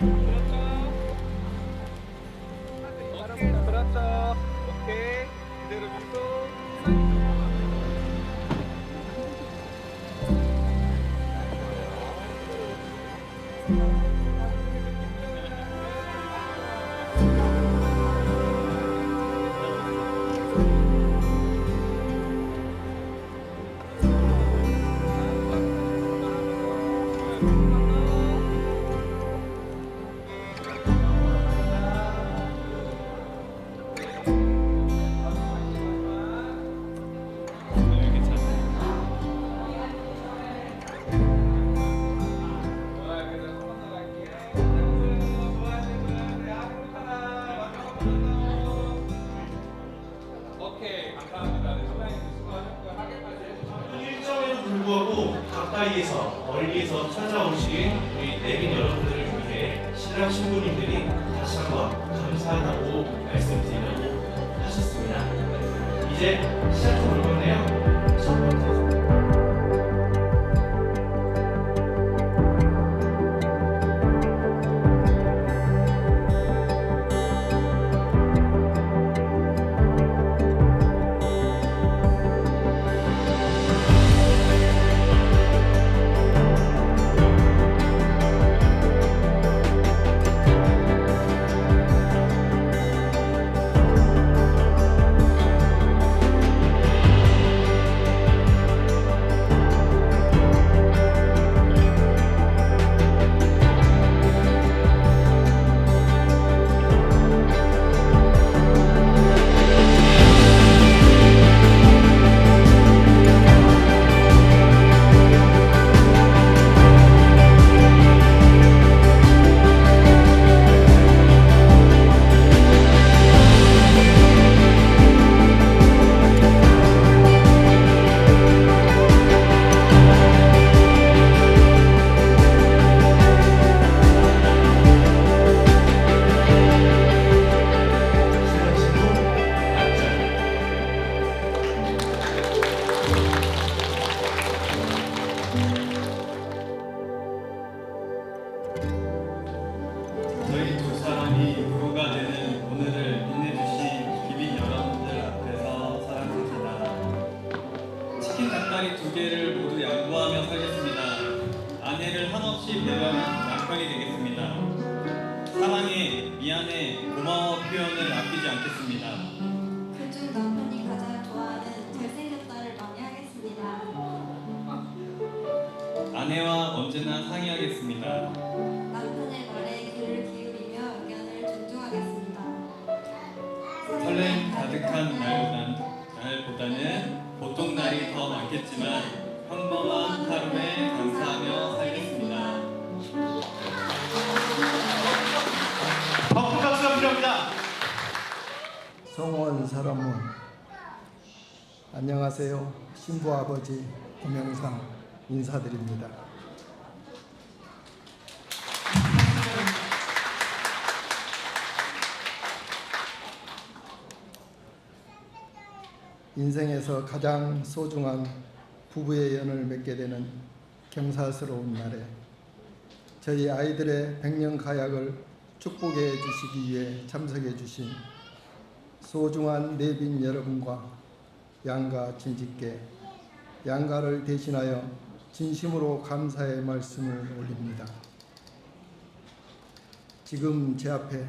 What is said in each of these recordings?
오케이, 그렇죠. 오케이. 그대로 밀고. 오케 멀리에서 찾아오신 우리 내빈 여러분들을 위해 신랑 신부님들이 다시 한번 감사하다고 말씀드리려고 하셨습니다. 이제 시작해 볼 건데요. 첫 번째 아내와 언제나 상의하겠습니다. 남편의 말에 귀를 기울이며 의견을 존중하겠습니다. 설렘 가득한 날보단, 날보다는 보통 날이 더 많겠지만 평범한 하루에 감사하며 살겠습니다. 더큰 박수가 필요합니다. 성원 사람은 안녕하세요. 신부 아버지 고명상 인사드립니다. 인생에서 가장 소중한 부부의 연을 맺게 되는 경사스러운 날에 저희 아이들의 백년 가약을 축복해 주시기 위해 참석해 주신 소중한 내빈 여러분과 양가 친직계 양가를 대신하여 진심으로 감사의 말씀을 올립니다. 지금 제 앞에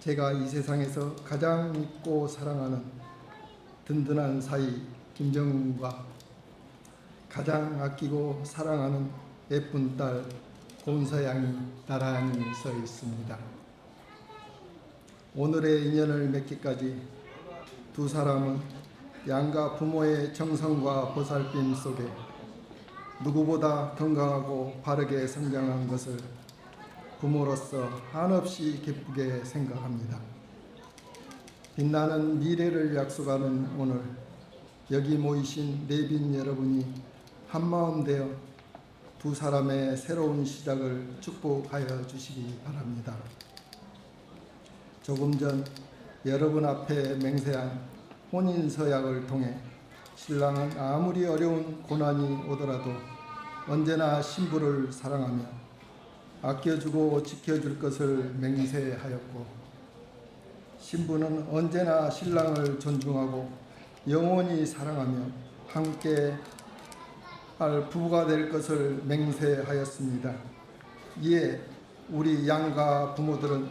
제가 이 세상에서 가장 믿고 사랑하는 든든한 사이 김정은과 가장 아끼고 사랑하는 예쁜 딸 곤서양이 나란히 서 있습니다. 오늘의 인연을 맺기까지 두 사람은 양가 부모의 정성과 보살핌 속에 누구보다 건강하고 바르게 성장한 것을 부모로서 한없이 기쁘게 생각합니다. 빛나는 미래를 약속하는 오늘 여기 모이신 내빈 여러분이 한마음 되어 두 사람의 새로운 시작을 축복하여 주시기 바랍니다. 조금 전 여러분 앞에 맹세한 혼인 서약을 통해 신랑은 아무리 어려운 고난이 오더라도 언제나 신부를 사랑하며 아껴주고 지켜줄 것을 맹세하였고 신부는 언제나 신랑을 존중하고 영원히 사랑하며 함께 할 부부가 될 것을 맹세하였습니다. 이에 우리 양가 부모들은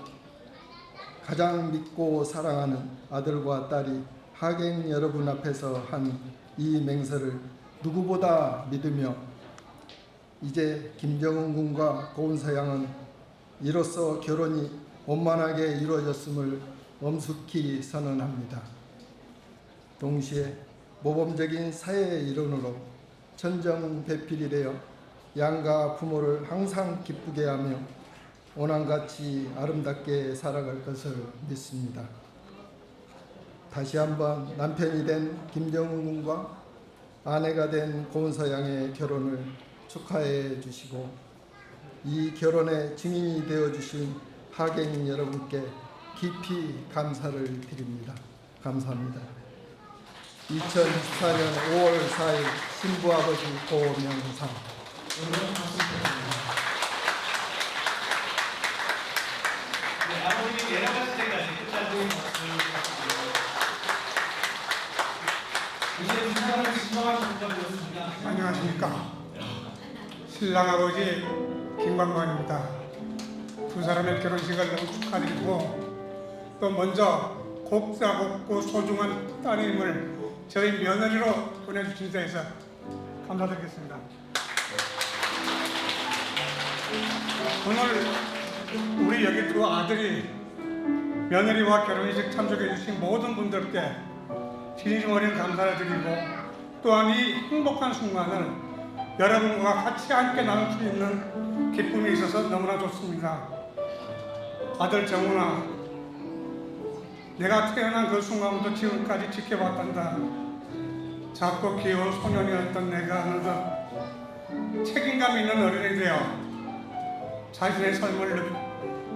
가장 믿고 사랑하는 아들과 딸이 하객 여러분 앞에서 한 이 맹세를 누구보다 믿으며 이제 김정은 군과 고은서 양은 이로써 결혼이 원만하게 이루어졌음을 엄숙히 선언합니다. 동시에 모범적인 사회의 일원으로 천정배필이 되어 양가 부모를 항상 기쁘게 하며 오남같이 아름답게 살아갈 것을 믿습니다. 다시 한번 남편이 된 김정은 군과 아내가 된 고은서 양의 결혼을 축하해 주시고 이 결혼의 증인이 되어 주신 하객 여러분께 깊이 감사를 드립니다. 감사합니다. 2014년 5월 4일 신부 아버지 고명상 네, 아버님이 내려가실 때까지 끝까지 박수 부탁드립니다. 이제 두 사람을 신청하신 분과 모였습니다. 안녕하십니까. 신랑 아버지 김광관입니다. 두 사람의 결혼식을 너무 축하드리고 또 먼저 곱사곱고 소중한 따님을 저희 며느리로 보내주신 데에서 감사드리겠습니다. 오늘 우리 여기 두 아들이 며느리와 결혼식 참석해 주신 모든 분들께 진심 어린 감사를 드리고 또한 이 행복한 순간을 여러분과 같이 함께 나눌 수 있는 기쁨이 있어서 너무나 좋습니다. 아들 정훈아, 내가 태어난 그 순간부터 지금까지 지켜봤단다. 작고 귀여운 소년이었던 내가 어느덧 책임감 있는 어른이 되어 자신의 삶을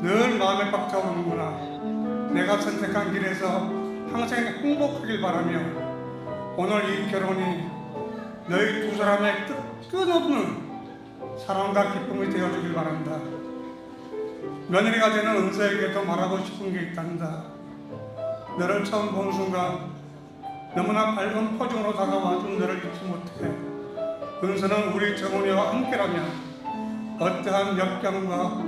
늘 마음에 박차오는구나. 내가 선택한 길에서 항상 행복하길 바라며 오늘 이 결혼이 너희 두 사람의 끝, 끝없는 사랑과 기쁨이 되어주길 바란다. 며느리가 되는 은서에게도 말하고 싶은 게 있단다. 너를 처음 본 순간 너무나 밝은 표정으로 다가와준 너를 잊지 못해. 은서는 우리 정훈이와 함께라면 어떠한 역경과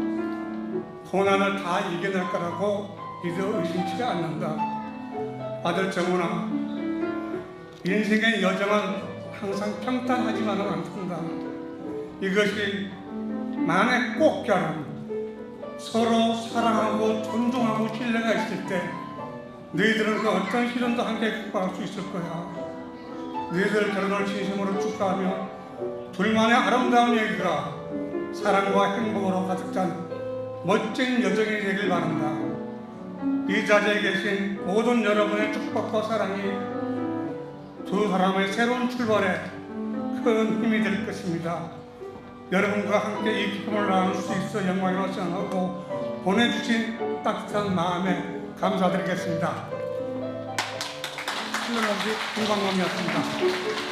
고난을 다 이겨낼 거라고 믿어 의심치 않는다. 아들 정훈아, 인생의 여정은 항상 평탄하지만은 않단다. 이것이 만에 꼭 결혼, 서로 사랑하고 존중하고 신뢰가 있을 때 너희들은 그 어떤 시련도 함께 극복할 수 있을 거야. 너희들 결혼을 진심으로 축하하며 둘만의 아름다운 얘기가 사랑과 행복으로 가득 찬 멋진 여정이 되길 바란다. 이 자리에 계신 모든 여러분의 축복과 사랑이 두 사람의 새로운 출발에 큰 힘이 될 것입니다. 여러분과 함께 이 기쁨을 나눌 수 있어 영광이라 생각하고 보내주신 따뜻한 마음에 감사드리겠습니다. 신랑아버지 김광범이었습니다.